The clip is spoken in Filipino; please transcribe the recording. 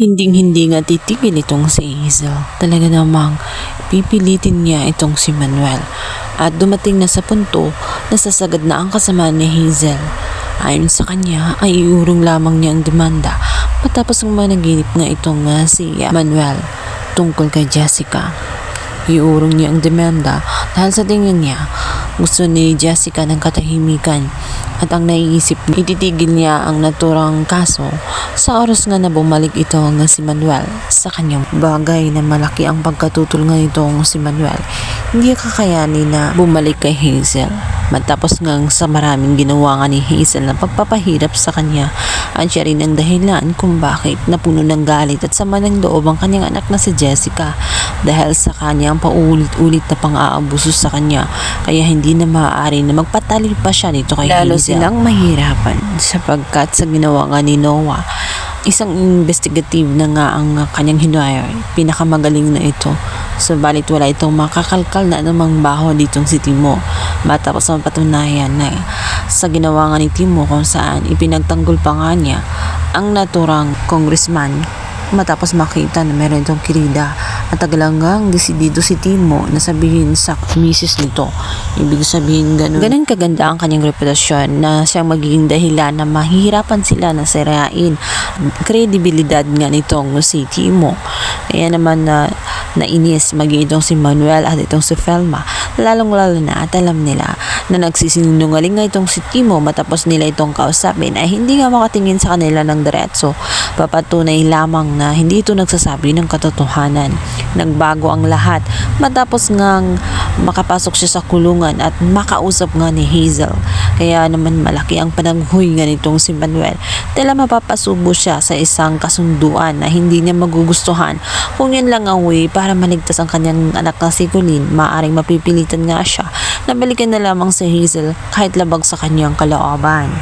Hinding-hindi nga titigil itong si Hazel. Talaga namang pipilitin niya itong si Manuel. At dumating na sa punto na sasagad na ang kasama ni Hazel. Ayon sa kanya ay iurong lamang niya ang demanda matapos ang managinip nga itong nga si Manuel tungkol kay Jessica. Iurong niya ang demanda dahil sa tingin niya gusto ni Jessica ng katahimikan at ang naiisip ititigil niya ang naturang kaso sa oras nga na bumalik ito nga si Manuel sa kanyang bagay na malaki ang pagkatutol nga nitong si Manuel. Hindi kakayanin na bumalik kay Hazel. Matapos nga sa maraming ginawa nga ni Hazel na pagpapahirap sa kanya at siya rin ang dahilan kung bakit napuno ng galit at sama ng loob ang kanyang anak na si Jessica dahil sa kanyang paulit-ulit na pang-aabuso sa kanya kaya hindi na maaari na magpatali pa siya nito kay Lalo Hazel. silang mahirapan sapagkat sa ginawa nga ni Noah isang investigative na nga ang kanyang hinire. Pinakamagaling na ito. Subalit wala itong makakalkal na anumang baho ditong si Timo. Matapos ang patunayan na sa ginawa nga ni Timo kung saan ipinagtanggol pa nga niya ang naturang congressman matapos makita na meron itong kirida at tagalangang desidido si Timo na sabihin sa misis nito. Ibig sabihin ganun. Ganun kaganda ang kanyang reputasyon na siyang magiging dahilan na mahihirapan sila na sirain kredibilidad nga nitong si Timo. Kaya naman na nainis maging itong si Manuel at itong si Felma. Lalong lalo na at alam nila na nagsisinungaling nga itong si Timo matapos nila itong kausapin ay hindi nga makatingin sa kanila ng diretso. Papatunay lamang na hindi ito nagsasabi ng katotohanan. Nagbago ang lahat matapos ngang makapasok siya sa kulungan at makausap nga ni Hazel. Kaya naman malaki ang panaghuy nga nitong si Manuel. Tila mapapasubo siya sa isang kasunduan na hindi niya magugustuhan. Kung yun lang ang way para maligtas ang kanyang anak na si Colleen, maaring mapipilitan nga siya na balikan na lamang si Hazel kahit labag sa kanyang kalooban.